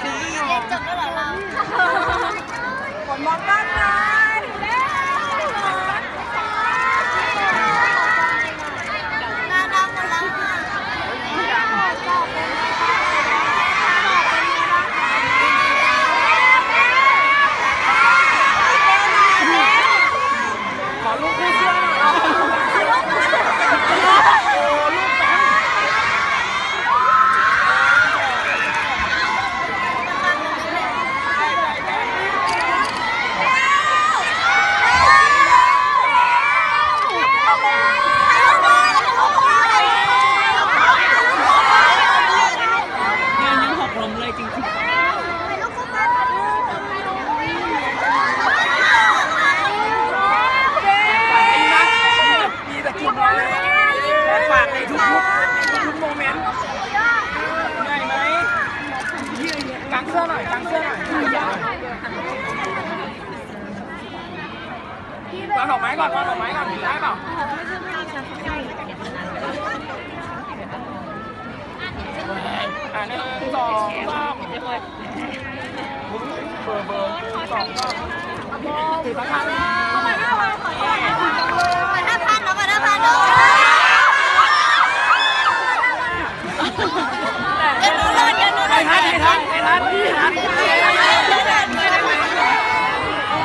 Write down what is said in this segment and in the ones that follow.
เรียนจบแล้วเหรอเรา ผลมองกันหน่อย หน้าดำหมดแล้วอะ ขอลูกคู่เสื้อหน่อยงานยังหกล้มเลยจริงๆ มีแต่กินน้อยและฝากในทุกๆทุกๆโมเมนต์เหนื่อยไหมกางเสื้อหน่อยกางเสื้อหน่อย วางดอกไม้ก่อนวางดอกไม้ก่อนได้เปล่าอ่าหนึ่งสองสามเบอร์เบอร์สองสามถือสักครั้งมาหน้าพันเนาะมาหน้าพันเนาะเดี๋ยวหนูรอเดี๋ยวหนูร ไอ้ อ ทันไอ้ทันไอ้ทันไอ้ทัน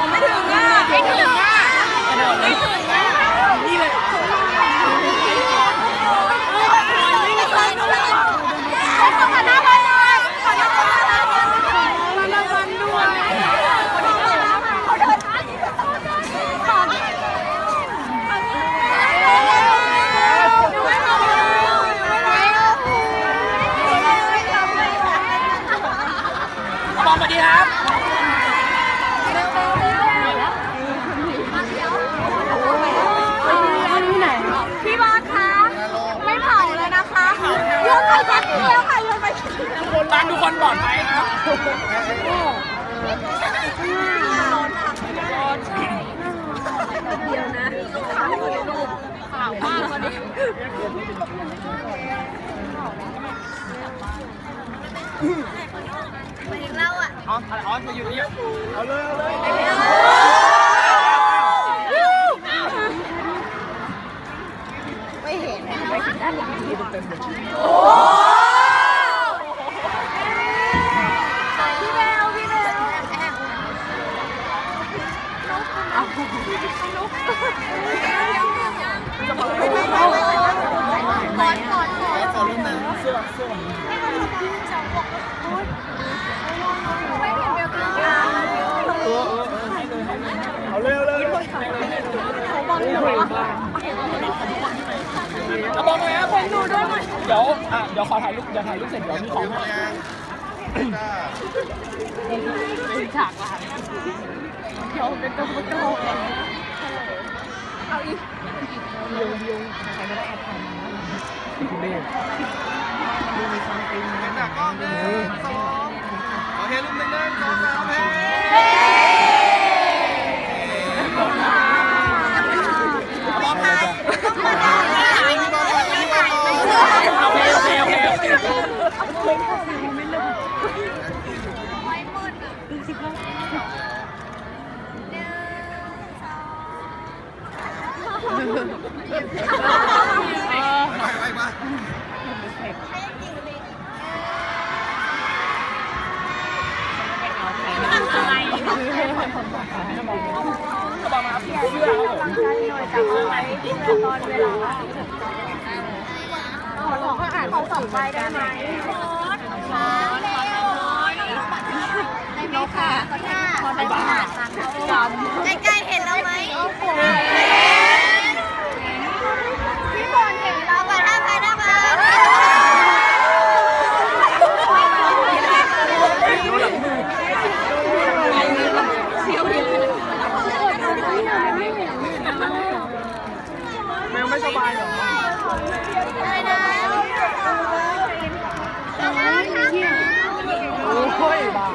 ไม่ถึงอะไม่ถึงอะไม่ถึงอะ นี่เลย ขอหน้าพันหน่อยขอหน้าพันหน่อยขอหน้าพันด้วยขอเดินขอ บอลสวัสดีครับ พี่บอสคะไม่เผาเลยนะคะโยนไป แป๊บเดียวค่ะโยนไปทุกคนบ้านทุกคนปลอดภัยนะครับไปถึงเราอะอ๋ออะไรอ๋อมาอยู่นี่เอาเลยเอาเลย พี่เบลพี่เบลก่อนก่อนก่อนเสื้อเสื้อไม่เห็นเบลกันเออเออให้เลยให้เลยเอาเลยเอาเลยเอาบอลหน่อย เอาบอลหน่อยครับผมดูด้วยเดี๋ยวอะเดี๋ยวขอถ่ายรูปเดี๋ยวถ่ายรูปเสร็จเดี๋ยวมีของให้คุณเบสจากกล้องหนึ่งสองโอเครูปหนึ่งหนึ่งสองสามเฮ้ โอเคโอเคโอเคโอเค ไปไปไป เอาบอลมาครับเสื้อครับผม นกค่ะ ใกล้ๆเห็นเราไหมพี่บอลเห็นเราก่อนหน้าไปหน้ามา แมวไม่สบายเหรอ อะไรนะ โอ้ยบ้า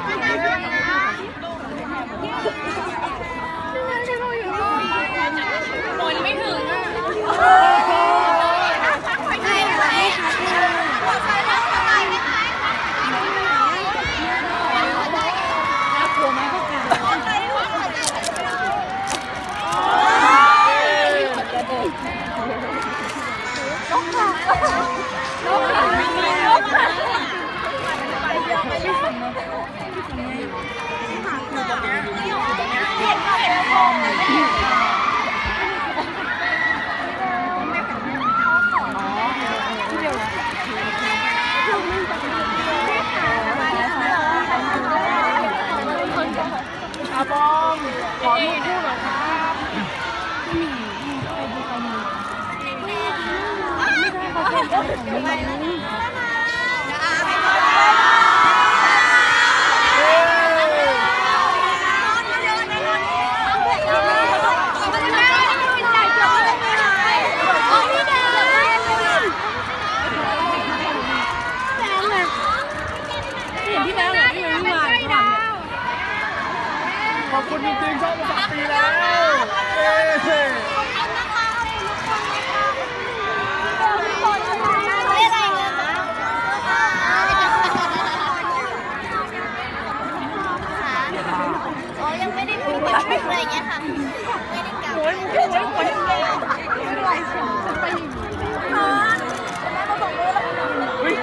อาบอ มขอรูปคู่หน่อยครับพี่แบงค์เหรอพี่แบงค์มาพี่แบงค์ ขอบคุณจริงๆชอบมาสามปีแล้วเย้ อ๋อยังไม่ได้พูดอะไรอย่างเงี้ยค่ะ ไม่ได้กล่าวโอ้ยโอ้ยโอ้ยไม่เป็นไรฉันไปอย่างนี้ เฮ้ย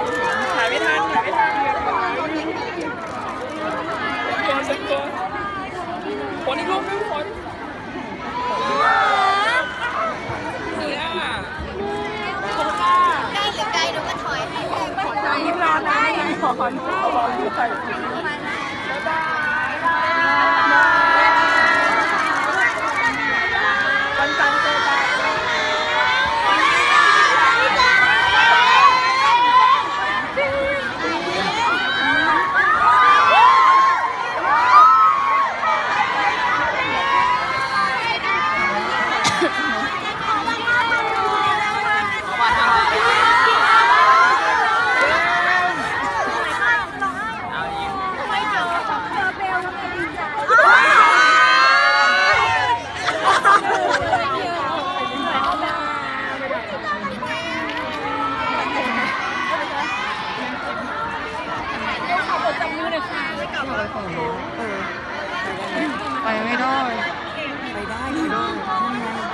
ถ่ายไม่ทันถ่ายไม่ทันตัวสักตัวคนอีกรูปนึงคนเนี่ยคนละ ใกล้หรือไก มาไปฝั่งนู้ไปไม่ได้ ไปได้ไม่ได้